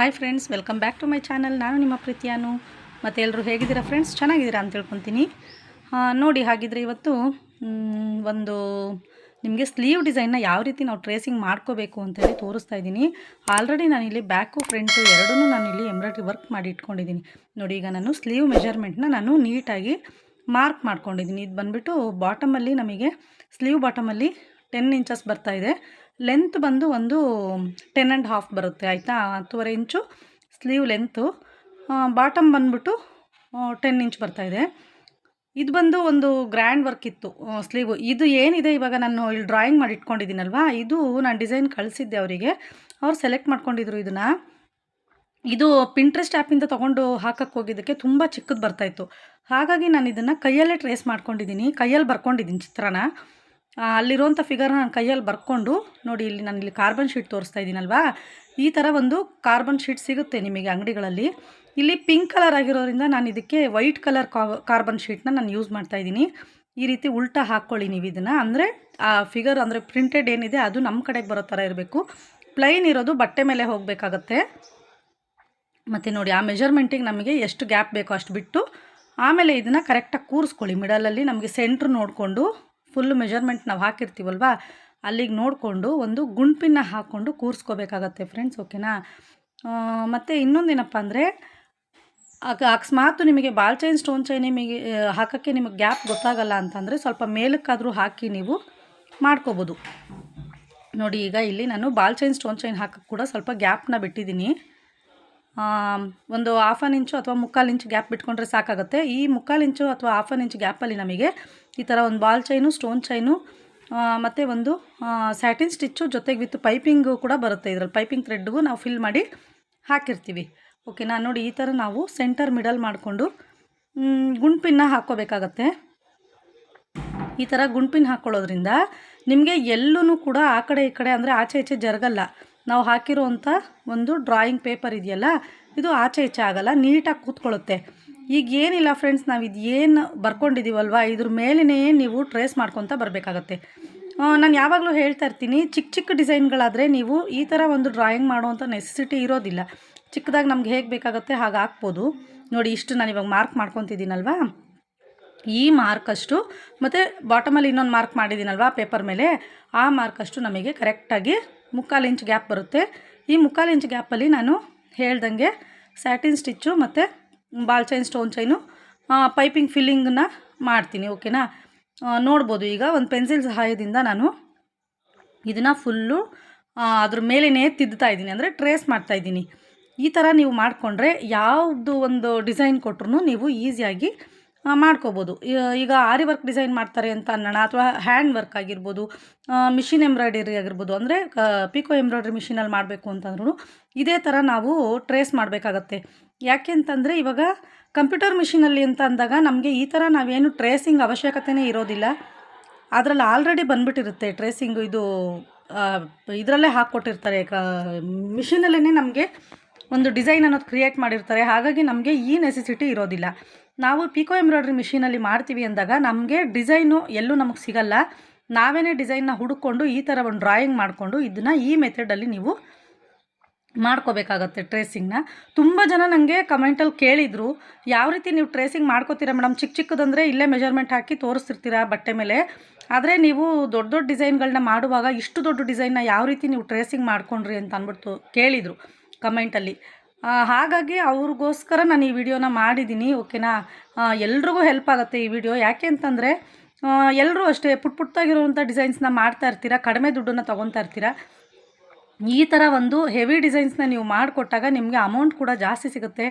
Hi friends welcome back to my channel ನಾನು ನಿಮ್ಮ ಪ್ರೀತಿಯಾನು. ಮತ್ತು ಎಲ್ಲರೂ ಹೇಗಿದ್ದೀರಾ ಫ್ರೆಂಡ್ಸ್ ಚೆನ್ನಾಗಿದ್ದೀರಾ ಅಂತ ತಿಳ್ಕೊತೀನಿ. ನೋಡಿ ಹಾಗಿದ್ರೆ ಇವತ್ತು ಒಂದು ನಿಮಗೆ ಸ್ಲೀವ್ ಡಿಸೈನ್ನ ಯಾವ ರೀತಿ ನಾವು ಟ್ರೇಸಿಂಗ್ ಮಾಡ್ಕೋಬೇಕು ಅಂತೇಳಿ ತೋರಿಸ್ತಾ ಇದ್ದೀನಿ. ಆಲ್ರೆಡಿ ನಾನಿಲ್ಲಿ ಬ್ಯಾಕು ಫ್ರಂಟು ಎರಡೂ ನಾನಿಲ್ಲಿ ಎಂಬ್ರಾಯ್ಡ್ರಿ ವರ್ಕ್ ಮಾಡಿ ಇಟ್ಕೊಂಡಿದ್ದೀನಿ. ನೋಡಿ, ಈಗ ನಾನು ಸ್ಲೀವ್ ಮೆಜರ್ಮೆಂಟ್ನ ನಾನು ನೀಟಾಗಿ ಮಾರ್ಕ್ ಮಾಡ್ಕೊಂಡಿದ್ದೀನಿ. ಇದು ಬಂದುಬಿಟ್ಟು ಬಾಟಮಲ್ಲಿ ನಮಗೆ ಸ್ಲೀವ್ ಬಾಟಮಲ್ಲಿ ಟೆನ್ ಇಂಚಸ್ ಬರ್ತಾ ಇದೆ. ಲೆಂತ್ ಬಂದು ಒಂದು ಟೆನ್ ಆ್ಯಂಡ್ ಹಾಫ್ ಬರುತ್ತೆ, ಆಯಿತಾ? ಹತ್ತುವರೆ ಇಂಚು ಸ್ಲೀವ್ ಲೆಂತು ಬಾಟಮ್ ಬಂದ್ಬಿಟ್ಟು ಟೆನ್ ಇಂಚ್ ಬರ್ತಾಯಿದೆ ಇದೆ. ಬಂದು ಒಂದು ಗ್ರ್ಯಾಂಡ್ ವರ್ಕ್ ಇತ್ತು ಸ್ಲೀವು ಇದು ಏನಿದೆ? ಇವಾಗ ನಾನು ಇಲ್ಲಿ ಡ್ರಾಯಿಂಗ್ ಮಾಡಿ ಇಟ್ಕೊಂಡಿದ್ದೀನಲ್ವಾ? ಇದು ನಾನು ಡಿಸೈನ್ ಕಳಿಸಿದ್ದೆ ಅವರಿಗೆ. ಅವ್ರು ಸೆಲೆಕ್ಟ್ ಮಾಡ್ಕೊಂಡಿದ್ರು ಇದನ್ನು. ಇದು ಪಿಂಟ್ರೆಸ್ಟ್ ಆ್ಯಪಿಂದ ತೊಗೊಂಡು ಹಾಕಕ್ಕೆ ಹೋಗಿದ್ದಕ್ಕೆ ತುಂಬ ಚಿಕ್ಕದು ಬರ್ತಾಯಿತ್ತು ಹಾಗಾಗಿ ನಾನು ಇದನ್ನು ಕೈಯಲ್ಲೇ ಟ್ರೇಸ್ ಮಾಡ್ಕೊಂಡಿದ್ದೀನಿ. ಕೈಯಲ್ಲಿ ಬರ್ಕೊಂಡಿದ್ದೀನಿ ಚಿತ್ರನ. ಅಲ್ಲಿರುವಂಥ ಫಿಗರ್ನ ನಾನು ಕೈಯಲ್ಲಿ ಬರ್ಕೊಂಡು ನೋಡಿ, ಇಲ್ಲಿ ನಾನು ಇಲ್ಲಿ ಕಾರ್ಬನ್ ಶೀಟ್ ತೋರಿಸ್ತಾ ಇದ್ದೀನಲ್ವಾ? ಈ ಥರ ಒಂದು ಕಾರ್ಬನ್ ಶೀಟ್ ಸಿಗುತ್ತೆ ನಿಮಗೆ ಅಂಗಡಿಗಳಲ್ಲಿ. ಇಲ್ಲಿ ಪಿಂಕ್ ಕಲರ್ ಆಗಿರೋದ್ರಿಂದ ನಾನು ಇದಕ್ಕೆ ವೈಟ್ ಕಲರ್ ಕಾರ್ಬನ್ ಶೀಟ್ನ ನಾನು ಯೂಸ್ ಮಾಡ್ತಾ ಇದ್ದೀನಿ. ಈ ರೀತಿ ಉಲ್ಟಾ ಹಾಕ್ಕೊಳ್ಳಿ ನೀವು ಇದನ್ನು. ಅಂದರೆ, ಆ ಫಿಗರ್ ಅಂದರೆ ಪ್ರಿಂಟೆಡ್ ಏನಿದೆ, ಅದು ನಮ್ಮ ಕಡೆಗೆ ಬರೋ ಥರ ಇರಬೇಕು. ಪ್ಲೈನ್ ಇರೋದು ಬಟ್ಟೆ ಮೇಲೆ ಹೋಗಬೇಕಾಗತ್ತೆ. ಮತ್ತು ನೋಡಿ, ಆ ಮೆಜರ್ಮೆಂಟಿಗೆ ನಮಗೆ ಎಷ್ಟು ಗ್ಯಾಪ್ ಬೇಕೋ ಅಷ್ಟು ಬಿಟ್ಟು, ಆಮೇಲೆ ಇದನ್ನು ಕರೆಕ್ಟಾಗಿ ಕೂರಿಸ್ಕೊಳ್ಳಿ. ಮಿಡಲಲ್ಲಿ ನಮಗೆ ಸೆಂಟ್ರ್ ನೋಡಿಕೊಂಡು ಫುಲ್ ಮೆಜರ್ಮೆಂಟ್ ನಾವು ಹಾಕಿರ್ತೀವಲ್ವಾ? ಅಲ್ಲಿಗೆ ನೋಡಿಕೊಂಡು ಒಂದು ಗುಂಪಿನ ಹಾಕ್ಕೊಂಡು ಕೂರಿಸ್ಕೋಬೇಕಾಗತ್ತೆ ಫ್ರೆಂಡ್ಸ್ ಓಕೆನಾ ಮತ್ತು ಇನ್ನೊಂದೇನಪ್ಪ ಅಂದರೆ ಅಕಸ್ಮಾತ್ ನಿಮಗೆ ಬಾಲ್ ಚೈನ್ ಸ್ಟೋನ್ ಚೈನ್ ನಿಮಗೆ ಹಾಕೋಕ್ಕೆ ನಿಮಗೆ ಗ್ಯಾಪ್ ಗೊತ್ತಾಗಲ್ಲ ಅಂತಂದರೆ ಸ್ವಲ್ಪ ಮೇಲಕ್ಕಾದರೂ ಹಾಕಿ ನೀವು ಮಾಡ್ಕೋಬೋದು. ನೋಡಿ ಈಗ ಇಲ್ಲಿ ನಾನು ಬಾಲ್ ಚೈನ್ ಸ್ಟೋನ್ ಚೈನ್ ಹಾಕಕ್ಕೆ ಕೂಡ ಸ್ವಲ್ಪ ಗ್ಯಾಪ್ನ ಬಿಟ್ಟಿದ್ದೀನಿ. ಒಂದು ಹಾಫ್ ಆನ್ ಇಂಚು ಅಥವಾ ಮುಕ್ಕಾಲು ಇಂಚು ಗ್ಯಾಪ್ ಬಿಟ್ಕೊಂಡ್ರೆ ಸಾಕಾಗುತ್ತೆ. ಈ ಮುಕ್ಕಾಲು ಇಂಚು ಅಥವಾ ಹಾಫ್ ಆನ್ ಇಂಚು ಗ್ಯಾಪಲ್ಲಿ ನಮಗೆ ಈ ಥರ ಒಂದು ಬಾಲ್ ಚೈನು ಸ್ಟೋನ್ ಚೈನು ಮತ್ತು ಒಂದು ಸ್ಯಾಟಿನ್ ಸ್ಟಿಚ್ಚು ಜೊತೆಗೆ ವಿತ್ ಪೈಪಿಂಗು ಕೂಡ ಬರುತ್ತೆ. ಇದರಲ್ಲಿ ಪೈಪಿಂಗ್ ಥ್ರೆಡ್ಗೂ ನಾವು ಫಿಲ್ ಮಾಡಿ ಹಾಕಿರ್ತೀವಿ. ಓಕೆ ನಾನು ನೋಡಿ ಈ ಥರ ನಾವು ಸೆಂಟರ್ ಮಿಡಲ್ ಮಾಡಿಕೊಂಡು ಗುಂಡ್ಪಿನ್ನ ಹಾಕ್ಕೋಬೇಕಾಗತ್ತೆ. ಈ ಥರ ಗುಂಡ್ಪಿನ್ ಹಾಕ್ಕೊಳ್ಳೋದ್ರಿಂದ ನಿಮಗೆ ಎಲ್ಲೂ ಕೂಡ ಆ ಕಡೆ ಈ ಕಡೆ ಅಂದರೆ ಆಚೆ ಈಚೆ ಜರಗಲ್ಲ. ನಾವು ಹಾಕಿರುವಂಥ ಒಂದು ಡ್ರಾಯಿಂಗ್ ಪೇಪರ್ ಇದೆಯಲ್ಲ, ಇದು ಆಚೆ ಈಚೆ ಆಗಲ್ಲ, ನೀಟಾಗಿ ಕೂತ್ಕೊಳ್ಳುತ್ತೆ. ಈಗ ಏನಿಲ್ಲ ಫ್ರೆಂಡ್ಸ್ ನಾವು ಇದು ಏನು ಬರ್ಕೊಂಡಿದ್ದೀವಲ್ವ ಇದ್ರ ಮೇಲೇ ನೀವು ಟ್ರೇಸ್ ಮಾಡ್ಕೊತ ಬರಬೇಕಾಗತ್ತೆ. ನಾನು ಯಾವಾಗಲೂ ಹೇಳ್ತಾ ಇರ್ತೀನಿ, ಚಿಕ್ಕ ಚಿಕ್ಕ ಡಿಸೈನ್ಗಳಾದರೆ ನೀವು ಈ ಥರ ಒಂದು ಡ್ರಾಯಿಂಗ್ ಮಾಡುವಂಥ ನೆಸೆಸಿಟಿ ಇರೋದಿಲ್ಲ. ಚಿಕ್ಕದಾಗಿ ನಮ್ಗೆ ಹೇಗೆ ಬೇಕಾಗುತ್ತೆ ಹಾಗೆ ಹಾಕ್ಬೋದು. ನೋಡಿ, ಇಷ್ಟು ನಾನು ಇವಾಗ ಮಾರ್ಕ್ ಮಾಡ್ಕೊತಿದ್ದೀನಲ್ವಾ? ಈ ಮಾರ್ಕಷ್ಟು ಮತ್ತು ಬಾಟಮಲ್ಲಿ ಇನ್ನೊಂದು ಮಾರ್ಕ್ ಮಾಡಿದ್ದೀನಲ್ವಾ ಪೇಪರ್ ಮೇಲೆ? ಆ ಮಾರ್ಕಷ್ಟು ನಮಗೆ ಕರೆಕ್ಟಾಗಿ ಮುಕ್ಕಾಲು ಇಂಚ್ ಗ್ಯಾಪ್ ಬರುತ್ತೆ. ಈ ಮುಕ್ಕಾಲು ಇಂಚ್ ಗ್ಯಾಪಲ್ಲಿ ನಾನು ಹೇಳ್ದಂಗೆ ಸ್ಯಾಟಿನ್ ಸ್ಟಿಚ್ಚು ಮತ್ತು ball chain stone chain piping ಫಿಲ್ಲಿಂಗನ್ನ ಮಾಡ್ತೀನಿ ಓಕೆನಾ ನೋಡ್ಬೋದು ಈಗ ಒಂದು ಪೆನ್ಸಿಲ್ ಸಹಾಯದಿಂದ ನಾನು ಇದನ್ನು ಫುಲ್ಲು ಅದ್ರ ಮೇಲೇ ತಿದ್ದುತ್ತಾ ಇದ್ದೀನಿ, ಅಂದರೆ ಟ್ರೇಸ್ ಮಾಡ್ತಾ ಇದ್ದೀನಿ. ಈ ಥರ ನೀವು ಮಾಡಿಕೊಂಡ್ರೆ ಯಾವುದು ಒಂದು ಡಿಸೈನ್ ಕೊಟ್ರೂ ನೀವು ಈಸಿಯಾಗಿ ಮಾಡ್ಕೋಬೋದು. ಈಗ ಆರಿ ವರ್ಕ್ ಡಿಸೈನ್ ಮಾಡ್ತಾರೆ ಅಂತ ಅನ್ನೋಣ, ಅಥವಾ ಹ್ಯಾಂಡ್ ವರ್ಕ್ ಆಗಿರ್ಬೋದು ಮಿಷಿನ್ ಎಂಬ್ರಾಯ್ಡರಿ ಆಗಿರ್ಬೋದು, ಅಂದರೆ ಪಿಕೋ ಎಂಬ್ರಾಯ್ಡ್ರಿ ಮಿಷಿನಲ್ಲಿ ಮಾಡಬೇಕು ಅಂತಂದ್ರೂ ಇದೇ ಥರ ನಾವು ಟ್ರೇಸ್ ಮಾಡಬೇಕಾಗತ್ತೆ. ಯಾಕೆ ಅಂತಂದರೆ, ಇವಾಗ ಕಂಪ್ಯೂಟರ್ ಮಿಷಿನಲ್ಲಿ ಅಂತ ಅಂದಾಗ ನಮಗೆ ಈ ಥರ ನಾವೇನು ಟ್ರೇಸಿಂಗ್ ಅವಶ್ಯಕತೆನೇ ಇರೋದಿಲ್ಲ. ಅದರಲ್ಲಿ ಆಲ್ರೆಡಿ ಬಂದ್ಬಿಟ್ಟಿರುತ್ತೆ ಟ್ರೇಸಿಂಗು ಇದು ಇದರಲ್ಲೇ ಹಾಕ್ಕೊಟ್ಟಿರ್ತಾರೆ ಕ ಮಿಷಿನಲ್ಲೇ ನಮಗೆ ಒಂದು ಡಿಸೈನ್ ಅನ್ನೋದು ಕ್ರಿಯೇಟ್ ಮಾಡಿರ್ತಾರೆ. ಹಾಗಾಗಿ ನಮಗೆ ಈ ನೆಸೆಸಿಟಿ ಇರೋದಿಲ್ಲ. ನಾವು ಪಿಕೋ ಎಂಬ್ರಾಯ್ಡ್ರಿ ಮಿಷಿನಲ್ಲಿ ಮಾಡ್ತೀವಿ ಅಂದಾಗ ನಮಗೆ ಡಿಸೈನು ಎಲ್ಲೂ ನಮಗೆ ಸಿಗಲ್ಲ. ನಾವೇನೇ ಡಿಸೈನ್ನ ಹುಡುಕೊಂಡು ಈ ಥರ ಒಂದು ಡ್ರಾಯಿಂಗ್ ಮಾಡಿಕೊಂಡು ಇದನ್ನು ಈ ಮೆಥಡಲ್ಲಿ ನೀವು ಮಾಡ್ಕೋಬೇಕಾಗತ್ತೆ ಟ್ರೇಸಿಂಗ್ನ ತುಂಬ ಜನ ನನಗೆ ಕಮೆಂಟಲ್ಲಿ ಕೇಳಿದರು, ಯಾವ ರೀತಿ ನೀವು ಟ್ರೇಸಿಂಗ್ ಮಾಡ್ಕೋತೀರಾ ಮೇಡಮ್ ಚಿಕ್ಕ ಚಿಕ್ಕದಂದರೆ ಇಲ್ಲೇ ಮೆಜರ್ಮೆಂಟ್ ಹಾಕಿ ತೋರಿಸ್ತಿರ್ತೀರಾ ಬಟ್ಟೆ ಮೇಲೆ? ಆದರೆ ನೀವು ದೊಡ್ಡ ದೊಡ್ಡ ಡಿಸೈನ್ಗಳನ್ನ ಮಾಡುವಾಗ ಇಷ್ಟು ದೊಡ್ಡ ಡಿಸೈನ್ನ ಯಾವ ರೀತಿ ನೀವು ಟ್ರೇಸಿಂಗ್ ಮಾಡ್ಕೊಂಡ್ರಿ ಅಂತ ಅಂದ್ಬಿಟ್ಟು ಕೇಳಿದರು. ಕಮೆಂಟಲ್ಲಿ. ಹಾಗಾಗಿ ಅವ್ರಿಗೋಸ್ಕರ ನಾನು ಈ ವಿಡಿಯೋನ ಮಾಡಿದ್ದೀನಿ, ಓಕೆನಾ? ಎಲ್ರಿಗೂ ಹೆಲ್ಪ್ ಆಗುತ್ತೆ ಈ ವಿಡಿಯೋ. ಯಾಕೆ ಅಂತಂದರೆ ಎಲ್ಲರೂ ಅಷ್ಟೇ ಪುಟ್ ಪುಟ್ಟಾಗಿರುವಂಥ ಡಿಸೈನ್ಸ್ನ ಮಾಡ್ತಾ ಇರ್ತೀರಾ, ಕಡಿಮೆ ದುಡ್ಡನ್ನು ತೊಗೊತಾ ಇರ್ತೀರಾ? ಈ ಥರ ಒಂದು ಹೆವಿ ಡಿಸೈನ್ಸ್ನ ನೀವು ಮಾಡಿಕೊಟ್ಟಾಗ ನಿಮಗೆ ಅಮೌಂಟ್ ಕೂಡ ಜಾಸ್ತಿ ಸಿಗುತ್ತೆ.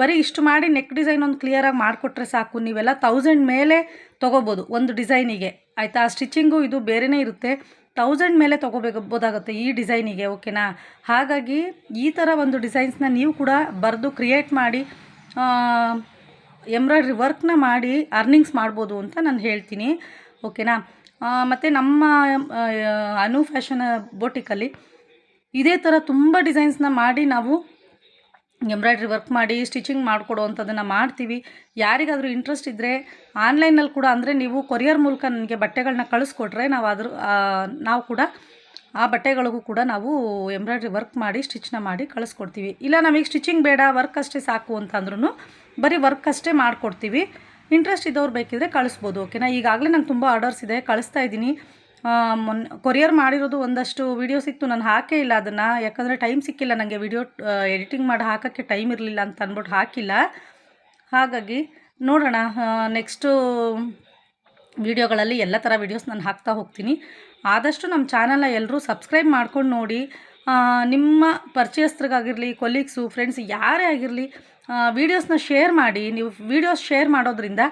ಬರೀ ಇಷ್ಟು ಮಾಡಿ ನೆಕ್ ಡಿಸೈನ್ ಒಂದು ಕ್ಲಿಯರಾಗಿ ಮಾಡಿಕೊಟ್ರೆ ಸಾಕು. ನೀವೆಲ್ಲ ತೌಸಂಡ್ ಮೇಲೆ ತೊಗೋಬೋದು ಒಂದು ಡಿಸೈನಿಗೆ. ಆಯಿತಾ? ಸ್ಟಿಚಿಂಗು ಇದು ಬೇರೆಯೇ ಇರುತ್ತೆ. ತೌಸಂಡ್ ಮೇಲೆ ತೊಗೋಬೇಕಬೋದಾಗುತ್ತೆ ಈ ಡಿಸೈನಿಗೆ ಓಕೆನಾ ಹಾಗಾಗಿ ಈ ಥರ ಒಂದು ಡಿಸೈನ್ಸ್ನ ನೀವು ಕೂಡ ಬರೆದು ಕ್ರಿಯೇಟ್ ಮಾಡಿ ಎಂಬ್ರಾಯ್ಡ್ರಿ ವರ್ಕ್ನ ಮಾಡಿ ಅರ್ನಿಂಗ್ಸ್ ಮಾಡ್ಬೋದು ಅಂತ ನಾನು ಹೇಳ್ತೀನಿ ಓಕೆನಾ ಮತ್ತು ನಮ್ಮ ಅನು ಫ್ಯಾಷನ್ ಬೋಟಿಕಲ್ಲಿ ಇದೇ ಥರ ತುಂಬ ಡಿಸೈನ್ಸ್ನ ಮಾಡಿ ನಾವು ಎಂಬ್ರಾಯ್ಡ್ರಿ ವರ್ಕ್ ಮಾಡಿ, ಸ್ಟಿಚಿಂಗ್ ಮಾಡಿಕೊಡುವಂಥದ್ದನ್ನು ಮಾಡ್ತೀವಿ. ಯಾರಿಗಾದರೂ ಇಂಟ್ರೆಸ್ಟ್ ಇದ್ದರೆ ಆನ್ಲೈನಲ್ಲಿ ಕೂಡ ಅಂದರೆ ನೀವು ಕೊರಿಯರ್ ಮೂಲಕ ನನಗೆ ಬಟ್ಟೆಗಳನ್ನ ಕಳಿಸ್ಕೊಟ್ರೆ ನಾವು ಅದ್ರ ನಾವು ಕೂಡ ಆ ಬಟ್ಟೆಗಳಿಗೂ ಕೂಡ ನಾವು ಎಂಬ್ರಾಯ್ಡ್ರಿ ವರ್ಕ್ ಮಾಡಿ, ಸ್ಟಿಚ್ನ ಮಾಡಿ ಕಳಿಸ್ಕೊಡ್ತೀವಿ. ಇಲ್ಲ ನಮಗೆ ಸ್ಟಿಚಿಂಗ್ ಬೇಡ, ವರ್ಕ್ ಅಷ್ಟೇ ಸಾಕು ಅಂತಂದ್ರೂ ಬರೀ ವರ್ಕ್ ಅಷ್ಟೇ ಮಾಡಿಕೊಡ್ತೀವಿ. ಇಂಟ್ರೆಸ್ಟ್ ಇದ್ದವ್ರು ಬೇಕಿದ್ರೆ ಕಳಿಸ್ಬೋದು ಓಕೆನಾ ಈಗಾಗಲೇ ನಂಗೆ ತುಂಬ ಆರ್ಡರ್ಸ್ ಇದೆ, ಕಳಿಸ್ತಾ ಇದ್ದೀನಿ. ಮೊನ್ನೆ ಕೊರಿಯರ್ ಮಾಡಿರೋದು ಒಂದಷ್ಟು ವೀಡಿಯೋಸ್ ಸಿಕ್ತು. ನಾನು ಹಾಕೇ ಇಲ್ಲ ಅದನ್ನು. ಯಾಕಂದರೆ ಟೈಮ್ ಸಿಕ್ಕಿಲ್ಲ ನನಗೆ ವಿಡಿಯೋ ಎಡಿಟಿಂಗ್ ಮಾಡಿ ಹಾಕೋಕ್ಕೆ ಟೈಮ್ ಇರಲಿಲ್ಲ ಅಂತ ಅಂದ್ಬಿಟ್ಟು ಹಾಕಿಲ್ಲ. ಹಾಗಾಗಿ ನೋಡೋಣ. ನೆಕ್ಸ್ಟು ವೀಡಿಯೋಗಳಲ್ಲಿ ಎಲ್ಲ ಥರ ವೀಡಿಯೋಸ್ ನಾನು ಹಾಕ್ತಾ ಹೋಗ್ತೀನಿ. ಆದಷ್ಟು ನಮ್ಮ ಚಾನಲ್ನ ಎಲ್ಲರೂ ಸಬ್ಸ್ಕ್ರೈಬ್ ಮಾಡ್ಕೊಂಡು ನೋಡಿ. ನಿಮ್ಮ ಪರಿಚಯಸ್ಥರಿಗಾಗಿರಲಿ ಕೊಲೀಗ್ಸು ಫ್ರೆಂಡ್ಸ್ ಯಾರೇ ಆಗಿರಲಿ ವೀಡಿಯೋಸ್ನ ಶೇರ್ ಮಾಡಿ. ನೀವು ವೀಡಿಯೋಸ್ ಶೇರ್ ಮಾಡೋದ್ರಿಂದ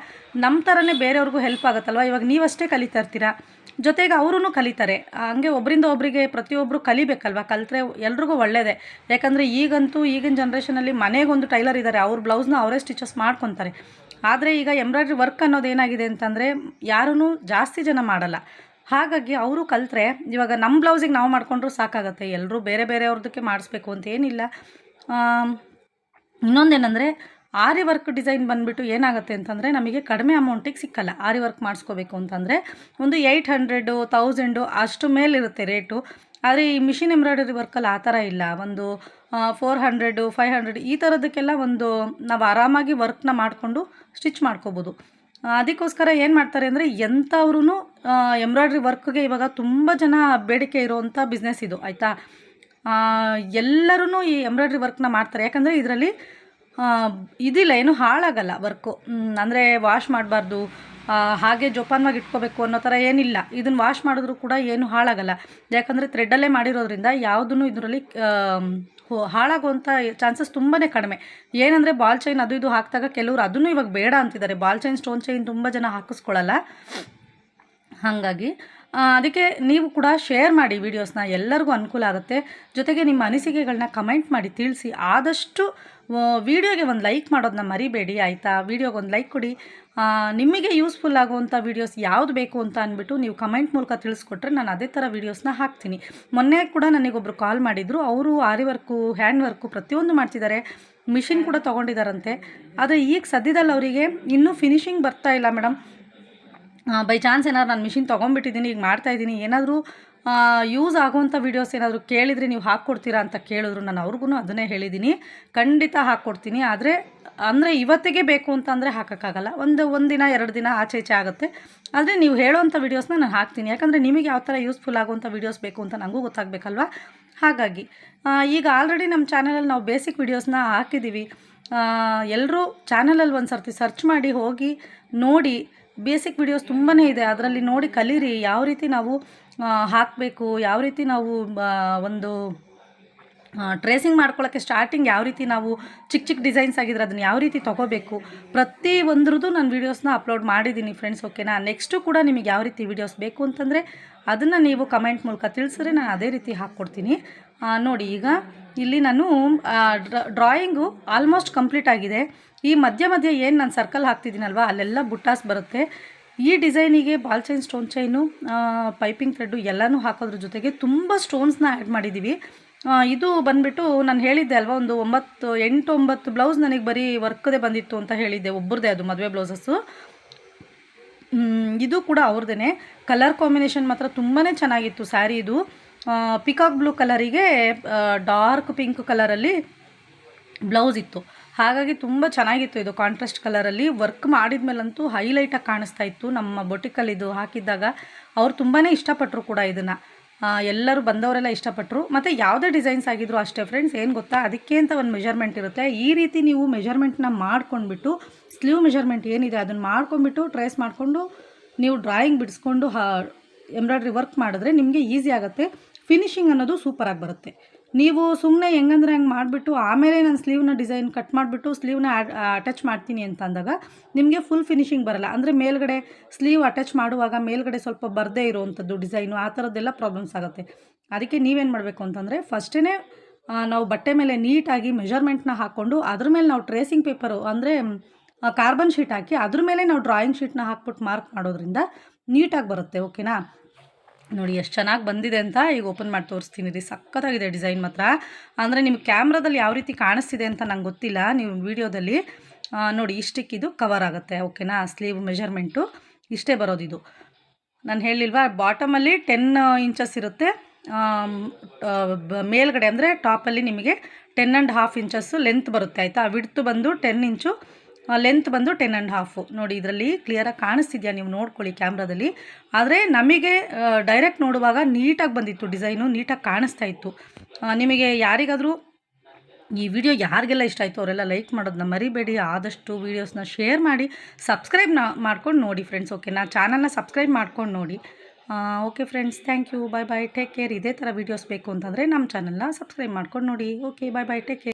ನಮ್ಮ ಥರನೇ ಬೇರೆಯವ್ರಿಗೂ ಹೆಲ್ಪ್ ಆಗುತ್ತಲ್ವ? ಇವಾಗ ನೀವಷ್ಟೇ ಕಲಿತಾ ಇರ್ತೀರಾ? ಜೊತೆಗೆ ಅವರೂ ಕಲಿತಾರೆ. ಹಂಗೆ ಒಬ್ಬರಿಂದ ಒಬ್ಬರಿಗೆ ಪ್ರತಿಯೊಬ್ಬರು ಕಲಿಬೇಕಲ್ವ? ಕಲಿತ್ರೆ ಎಲ್ರಿಗೂ ಒಳ್ಳೆಯದೇ ಯಾಕಂದರೆ ಈಗಂತೂ ಈಗಿನ ಜನ್ರೇಷನಲ್ಲಿ ಮನೆಗೊಂದು ಟೈಲರ್ ಇದ್ದಾರೆ ಅವ್ರ ಬ್ಲೌಸ್ನ ಅವರೇ ಸ್ಟಿಚಸ್ ಮಾಡ್ಕೊತಾರೆ. ಆದರೆ ಈಗ ಎಂಬ್ರಾಯ್ಡ್ರಿ ವರ್ಕ್ ಅನ್ನೋದು ಏನಾಗಿದೆ ಅಂತಂದರೆ ಯಾರೂ ಜಾಸ್ತಿ ಜನ ಮಾಡಲ್ಲ. ಹಾಗಾಗಿ ಅವರು ಕಲಿತ್ರೆ ಇವಾಗ ನಮ್ಮ ಬ್ಲೌಸಿಗೆ ನಾವು ಮಾಡಿಕೊಂಡ್ರೂ ಸಾಕಾಗುತ್ತೆ. ಎಲ್ಲರೂ ಬೇರೆ ಬೇರೆಯವ್ರದಕ್ಕೆ ಮಾಡಿಸ್ಬೇಕು ಅಂತ ಏನಿಲ್ಲ. ಆಮ್, ಇನ್ನೊಂದೇನೆಂದರೆ ಆರಿ ವರ್ಕ್ ಡಿಸೈನ್ ಬಂದುಬಿಟ್ಟು ಏನಾಗುತ್ತೆ ಅಂತಂದರೆ ನಮಗೆ ಕಡಿಮೆ ಅಮೌಂಟಿಗೆ ಸಿಕ್ಕಲ್ಲ. ಆರಿ ವರ್ಕ್ ಮಾಡಿಸ್ಕೋಬೇಕು ಅಂತಂದರೆ ಒಂದು ಏಯ್ಟ್ ಹಂಡ್ರೆಡು, ತೌಸಂಡು ಅಷ್ಟು ಮೇಲಿರುತ್ತೆ ರೇಟು. ಆದರೆ ಈ ಮಿಷಿನ್ ಎಂಬ್ರಾಯ್ಡರಿ ವರ್ಕಲ್ಲಿ ಆ ಥರ ಇಲ್ಲ. ಒಂದು ಫೋರ್ ಹಂಡ್ರೆಡು, ಫೈವ್ ಹಂಡ್ರೆಡ್ ಈ ಥರದಕ್ಕೆಲ್ಲ ಒಂದು ನಾವು ಆರಾಮಾಗಿ ವರ್ಕ್ನ ಮಾಡಿಕೊಂಡು ಸ್ಟಿಚ್ ಮಾಡ್ಕೋಬೋದು. ಅದಕ್ಕೋಸ್ಕರ ಏನು ಮಾಡ್ತಾರೆ ಅಂದರೆ ಎಂಥವ್ರೂ ಎಂಬ್ರಾಯ್ಡ್ರಿ ವರ್ಕ್ಗೆ ಇವಾಗ ತುಂಬ ಜನ ಬೇಡಿಕೆ ಇರುವಂಥ ಬಿಸ್ನೆಸ್ ಇದು, ಆಯಿತಾ? ಎಲ್ಲರೂ ಈ ಎಂಬ್ರಾಯ್ಡ್ರಿ ವರ್ಕ್ನ ಮಾಡ್ತಾರೆ. ಯಾಕಂದರೆ ಇದರಲ್ಲಿ ಇದಿಲ್ಲ, ಏನು ಹಾಳಾಗಲ್ಲ ವರ್ಕು ಅಂದರೆ ವಾಶ್ ಮಾಡಬಾರ್ದು. ಹಾಗೆ ಜೋಪಾನವಾಗಿ ಇಟ್ಕೋಬೇಕು ಅನ್ನೋ ಥರ ಏನಿಲ್ಲ. ಇದನ್ನು ವಾಶ್ ಮಾಡಿದ್ರು ಕೂಡ ಏನು ಹಾಳಾಗಲ್ಲ. ಯಾಕಂದರೆ ಥ್ರೆಡ್ಡಲ್ಲೇ ಮಾಡಿರೋದ್ರಿಂದ ಯಾವುದೂ ಇದರಲ್ಲಿ ಹಾಳಾಗುವಂಥ ಚಾನ್ಸಸ್ ತುಂಬಾ ಕಡಿಮೆ. ಏನಂದರೆ ಬಾಲ್ ಚೈನ್ ಅದು ಇದು ಹಾಕಿದಾಗ ಕೆಲವರು ಅದನ್ನು ಇವಾಗ ಬೇಡ ಅಂತಿದ್ದಾರೆ. ಬಾಲ್ ಚೈನ್ ಸ್ಟೋನ್ ಚೈನ್ ತುಂಬ ಜನ ಹಾಕಿಸ್ಕೊಳ್ಳಲ್ಲ ಹಾಗಾಗಿ ಅದಕ್ಕೆ ನೀವು ಕೂಡ ಶೇರ್ ಮಾಡಿ ವಿಡಿಯೋಸ್ನ ಎಲ್ಲರಿಗೂ ಅನುಕೂಲ ಆಗುತ್ತೆ. ಜೊತೆಗೆ ನಿಮ್ಮ ಅನಿಸಿಕೆಗಳನ್ನ ಕಮೆಂಟ್ ಮಾಡಿ ತಿಳಿಸಿ, ಆದಷ್ಟು ವೀಡಿಯೋಗೆ ಒಂದು ಲೈಕ್ ಮಾಡೋದನ್ನ ಮರಿಬೇಡಿ, ಆಯಿತಾ? ವೀಡಿಯೋಗೆ ಒಂದು ಲೈಕ್ ಕೊಡಿ. ನಿಮಗೆ ಯೂಸ್ಫುಲ್ ಆಗುವಂಥ ವೀಡಿಯೋಸ್ ಯಾವುದು ಬೇಕು ಅಂತ ಅಂದ್ಬಿಟ್ಟು ನೀವು ಕಮೆಂಟ್ ಮೂಲಕ ತಿಳಿಸ್ಕೊಟ್ರೆ ನಾನು ಅದೇ ಥರ ವೀಡಿಯೋಸ್ನ ಹಾಕ್ತೀನಿ. ಮೊನ್ನೆ ಕೂಡ ನನಗೊಬ್ಬರು ಕಾಲ್ ಮಾಡಿದರು. ಅವರು ಆರಿ ವರ್ಕು ಹ್ಯಾಂಡ್ ವರ್ಕು ಪ್ರತಿಯೊಂದು ಮಾಡ್ತಿದ್ದಾರೆ. ಮಿಷಿನ್ ಕೂಡ ತೊಗೊಂಡಿದ್ದಾರಂತೆ ಆದರೆ ಈಗ ಸದ್ಯದಲ್ಲಿ ಅವರಿಗೆ ಇನ್ನೂ ಫಿನಿಶಿಂಗ್ ಬರ್ತಾ ಇಲ್ಲ ಮೇಡಮ್ ಬೈ ಚಾನ್ಸ್ ಏನಾದ್ರು ನಾನು ಮಿಷಿನ್ ತೊಗೊಂಡ್ಬಿಟ್ಟಿದ್ದೀನಿ ಈಗ ಮಾಡ್ತಾಯಿದ್ದೀನಿ ಏನಾದರೂ ಯೂಸ್ ಆಗುವಂಥ ವೀಡಿಯೋಸ್ ಏನಾದರೂ ಕೇಳಿದರೆ ನೀವು ಹಾಕ್ಕೊಡ್ತೀರಾ ಅಂತ ಕೇಳಿದ್ರು ನಾನು ಅವ್ರಿಗೂ ಅದನ್ನೇ ಹೇಳಿದ್ದೀನಿ ಖಂಡಿತ ಹಾಕ್ಕೊಡ್ತೀನಿ. ಆದರೆ, ಅಂದರೆ ಇವತ್ತಿಗೆ ಬೇಕು ಅಂತಂದರೆ ಹಾಕೋಕ್ಕಾಗಲ್ಲ. ಒಂದು ಒಂದಿನ ಎರಡು ದಿನ ಆಚೆ ಈಚೆ ಆಗುತ್ತೆ. ಆದರೆ ನೀವು ಹೇಳೋವಂಥ ವೀಡಿಯೋಸ್ನ ನಾನು ಹಾಕ್ತೀನಿ. ಯಾಕಂದರೆ ನಿಮಗೆ ಯಾವ ಥರ ಯೂಸ್ಫುಲ್ ಆಗುವಂಥ ವೀಡಿಯೋಸ್ ಬೇಕು ಅಂತ ನನಗೂ ಗೊತ್ತಾಗಬೇಕಲ್ವ? ಹಾಗಾಗಿ ಈಗ ಆಲ್ರೆಡಿ ನಮ್ಮ ಚಾನಲಲ್ಲಿ ನಾವು ಬೇಸಿಕ್ ವೀಡಿಯೋಸ್ನ ಹಾಕಿದ್ದೀವಿ ಎಲ್ಲರೂ ಚಾನಲಲ್ಲಿ ಒಂದು ಸರ್ತಿ ಸರ್ಚ್ ಮಾಡಿ ಹೋಗಿ, ನೋಡಿ ಬೇಸಿಕ್ ವಿಡಿಯೋಸ್ ತುಂಬಾ ಇದೆ. ಅದರಲ್ಲಿ ನೋಡಿ ಕಲೀರಿ. ಯಾವ ರೀತಿ ನಾವು ಹಾಕಬೇಕು, ಯಾವ ರೀತಿ ನಾವು ಒಂದು ಟ್ರೇಸಿಂಗ್ ಮಾಡ್ಕೊಳ್ಳೋಕ್ಕೆ ಸ್ಟಾರ್ಟಿಂಗ್ ಯಾವ ರೀತಿ ನಾವು ಚಿಕ್ಕ ಚಿಕ್ಕ ಡಿಸೈನ್ಸ್ ಆಗಿದ್ರೆ ಅದನ್ನು ಯಾವ ರೀತಿ ತೊಗೋಬೇಕು. ಪ್ರತಿ ಒಂದ್ರದ್ದು ನಾನು ವೀಡಿಯೋಸ್ನ ಅಪ್ಲೋಡ್ ಮಾಡಿದ್ದೀನಿ ಫ್ರೆಂಡ್ಸ್ ಓಕೆನಾ ನೆಕ್ಸ್ಟು ಕೂಡ ನಿಮಗೆ ಯಾವ ರೀತಿ ವೀಡಿಯೋಸ್ ಬೇಕು ಅಂತಂದರೆ, ಅದನ್ನು ನೀವು ಕಮೆಂಟ್ ಮೂಲಕ ತಿಳಿಸಿದ್ರೆ ನಾನು ಅದೇ ರೀತಿ ಹಾಕ್ಕೊಡ್ತೀನಿ. ನೋಡಿ ಈಗ ಇಲ್ಲಿ ನಾನು ಡ್ರಾಯಿಂಗು ಆಲ್ಮೋಸ್ಟ್ ಕಂಪ್ಲೀಟ್ ಆಗಿದೆ. ಈ ಮಧ್ಯ ಮಧ್ಯ ಏನು ನಾನು ಸರ್ಕಲ್ ಹಾಕ್ತಿದ್ದೀನಲ್ವ, ಅಲ್ಲೆಲ್ಲ ಬುಟ್ಟಾಸ್ ಬರುತ್ತೆ. ಈ ಡಿಸೈನಿಗೆ ball chain stone chain piping thread ಎಲ್ಲನೂ ಹಾಕೋದ್ರ ಜೊತೆಗೆ ತುಂಬ ಸ್ಟೋನ್ಸ್ನ ಆ್ಯಡ್ ಮಾಡಿದ್ದೀವಿ ಇದು ಬಂದುಬಿಟ್ಟು ನಾನು ಹೇಳಿದ್ದೆ ಅಲ್ವಾ, ಒಂದು ಒಂಬತ್ತು ಎಂಟು ಒಂಬತ್ತು ಬ್ಲೌಸ್ ನನಗೆ ಬರೀ ವರ್ಕ್ದೇ ಬಂದಿತ್ತು ಅಂತ ಹೇಳಿದ್ದೆ ಒಬ್ಬರದೇ ಅದು, ಮದುವೆ ಬ್ಲೌಸಸ್ಸು ಇದು ಕೂಡ ಅವ್ರದ್ದೇ ಕಲರ್ ಕಾಂಬಿನೇಷನ್ ಮಾತ್ರ ತುಂಬಾ ಚೆನ್ನಾಗಿತ್ತು ಸ್ಯಾರಿ ಇದು ಪಿಕಾಕ್ ಬ್ಲೂ ಕಲರಿಗೆ ಡಾರ್ಕ್ ಪಿಂಕ್ ಕಲರಲ್ಲಿ ಬ್ಲೌಸ್ ಇತ್ತು. ಹಾಗಾಗಿ ತುಂಬ ಚೆನ್ನಾಗಿತ್ತು ಇದು ಕಾಂಟ್ರಾಸ್ಟ್ ಕಲರಲ್ಲಿ. ವರ್ಕ್ ಮಾಡಿದ ಮೇಲಂತೂ ಹೈಲೈಟಾಗಿ ಕಾಣಿಸ್ತಾ ಇತ್ತು. ನಮ್ಮ ಬೊಟಿಕಲ್ಲಿ ಇದು ಹಾಕಿದ್ದಾಗ ಅವ್ರು ತುಂಬಾ ಇಷ್ಟಪಟ್ಟರು ಕೂಡ ಇದನ್ನು. ಎಲ್ಲರೂ ಬಂದವರೆಲ್ಲ ಇಷ್ಟಪಟ್ಟರು ಮತ್ತು ಯಾವುದೇ ಡಿಸೈನ್ಸ್ ಆಗಿದ್ರು ಅಷ್ಟೇ ಫ್ರೆಂಡ್ಸ್ ಏನು ಗೊತ್ತಾ? ಅದಕ್ಕೆ ಅಂತ ಒಂದು ಮೆಜರ್ಮೆಂಟ್ ಇರುತ್ತೆ. ಈ ರೀತಿ ನೀವು ಮೆಜರ್ಮೆಂಟ್ನ ಮಾಡ್ಕೊಂಡ್ಬಿಟ್ಟು ಸ್ಲೀವ್ ಮೆಜರ್ಮೆಂಟ್ ಏನಿದೆ ಅದನ್ನು ಮಾಡ್ಕೊಂಡ್ಬಿಟ್ಟು ಟ್ರೇಸ್ ಮಾಡಿಕೊಂಡು, ನೀವು ಡ್ರಾಯಿಂಗ್ ಬಿಡಿಸ್ಕೊಂಡು ಎಂಬ್ರಾಯ್ಡ್ರಿ ವರ್ಕ್ ಮಾಡಿದ್ರೆ ನಿಮಗೆ ಈಸಿ ಆಗುತ್ತೆ. ಫಿನಿಶಿಂಗ್ ಅನ್ನೋದು ಸೂಪರಾಗಿ ಬರುತ್ತೆ. ನೀವು ಸುಮ್ಮನೆ ಹೆಂಗಂದ್ರೆ ಹಂಗೆ ಮಾಡಿಬಿಟ್ಟು ಆಮೇಲೆ ನಾನು ಸ್ಲೀವ್ನ ಡಿಸೈನ್ ಕಟ್ ಮಾಡಿಬಿಟ್ಟು ಸ್ಲೀವ್ನ ಅಟ್ಯಾಚ್ ಮಾಡ್ತೀನಿ ಅಂತ ಅಂದಾಗ ನಿಮಗೆ ಫುಲ್ ಫಿನಿಶಿಂಗ್ ಬರಲ್ಲ. ಅಂದರೆ ಮೇಲ್ಗಡೆ ಸ್ಲೀವ್ ಅಟ್ಯಾಚ್ ಮಾಡುವಾಗ ಮೇಲ್ಗಡೆ ಸ್ವಲ್ಪ ಬರದೇ ಇರೋವಂಥದ್ದು ಡಿಸೈನು ಆ ಥರದ್ದೆಲ್ಲ ಪ್ರಾಬ್ಲಮ್ಸ್ ಆಗುತ್ತೆ. ಅದಕ್ಕೆ ನೀವೇನು ಮಾಡಬೇಕು ಅಂತಂದರೆ ಫಸ್ಟೇ ನಾವು ಬಟ್ಟೆ ಮೇಲೆ ನೀಟಾಗಿ ಮೆಜರ್ಮೆಂಟ್ನ ಹಾಕ್ಕೊಂಡು ಅದ್ರ ಮೇಲೆ ನಾವು ಟ್ರೇಸಿಂಗ್ ಪೇಪರು ಅಂದರೆ ಕಾರ್ಬನ್ ಶೀಟ್ ಹಾಕಿ ಅದ್ರ ಮೇಲೆ ನಾವು ಡ್ರಾಯಿಂಗ್ ಶೀಟ್ನ ಹಾಕ್ಬಿಟ್ಟು ಮಾರ್ಕ್ ಮಾಡೋದ್ರಿಂದ ನೀಟಾಗಿ ಬರುತ್ತೆ ಓಕೆನಾ ನೋಡಿ, ಎಷ್ಟು ಚೆನ್ನಾಗಿ ಬಂದಿದೆ ಅಂತ ಈಗ ಓಪನ್ ಮಾಡಿ ತೋರಿಸ್ತೀನಿ ರೀ. ಸಖತ್ತಾಗಿದೆ ಡಿಸೈನ್ ಮಾತ್ರ. ಅಂದರೆ ನಿಮ್ಗೆ ಕ್ಯಾಮ್ರಾದಲ್ಲಿ ಯಾವ ರೀತಿ ಕಾಣಿಸ್ತಿದೆ ಅಂತ ನಂಗೆ ಗೊತ್ತಿಲ್ಲ. ನೀವು ವಿಡಿಯೋದಲ್ಲಿ ನೋಡಿ ಇಷ್ಟಕ್ಕಿದು ಕವರ್ ಆಗುತ್ತೆ. ಓಕೆನಾ ಸ್ಲೀವ್ ಮೆಜರ್ಮೆಂಟು ಇಷ್ಟೇ ಬರೋದು ಇದು. ನಾನು ಹೇಳಿಲ್ವಾ ಬಾಟಮಲ್ಲಿ ಟೆನ್ ಇಂಚಸ್ ಇರುತ್ತೆ. ಮೇಲ್ಗಡೆ ಅಂದರೆ ಟಾಪಲ್ಲಿ ನಿಮಗೆ ten and half inches length ಬರುತ್ತೆ, ಆಯಿತಾ? ವಿಡ್ತು ಬಂದು ಟೆನ್ ಇಂಚು ಲೆಂತ್ ಬಂದು ಟೆನ್ ಆ್ಯಂಡ್ ಹಾಫು ನೋಡಿ, ಇದರಲ್ಲಿ ಕ್ಲಿಯರಾಗಿ ಕಾಣಿಸ್ತಿದ್ಯಾ ನೀವು ನೋಡ್ಕೊಳ್ಳಿ ಕ್ಯಾಮ್ರಾದಲ್ಲಿ ಆದರೆ ನಮಗೆ ಡೈರೆಕ್ಟ್ ನೋಡುವಾಗ ನೀಟಾಗಿ ಬಂದಿತ್ತು ಡಿಸೈನು ನೀಟಾಗಿ ಕಾಣಿಸ್ತಾ ಇತ್ತು. ನಿಮಗೆ ಯಾರಿಗಾದರೂ ಈ ವಿಡಿಯೋ ಯಾರಿಗೆಲ್ಲ ಇಷ್ಟ ಆಯಿತು ಅವರೆಲ್ಲ ಲೈಕ್ ಮಾಡೋದನ್ನ ಮರಿಬೇಡಿ. ಆದಷ್ಟು ವೀಡಿಯೋಸ್ನ ಶೇರ್ ಮಾಡಿ ಸಬ್ಸ್ಕ್ರೈಬ್ ಮಾಡ್ಕೊಂಡು ನೋಡಿ ಫ್ರೆಂಡ್ಸ್ ಓಕೆ ನಾ ಚಾನಲ್ನ ಸಬ್ಸ್ಕ್ರೈಬ್ ಮಾಡ್ಕೊಂಡು ನೋಡಿ. Okay friends thank you bye bye take care ಇದೇ ಥರ ವೀಡಿಯೋಸ್ ಬೇಕು ಅಂತಂದರೆ ನಮ್ಮ ಚಾನಲ್ನ ಸಬ್ಸ್ಕ್ರೈಬ್ ಮಾಡ್ಕೊಂಡು ನೋಡಿ. Okay bye bye take care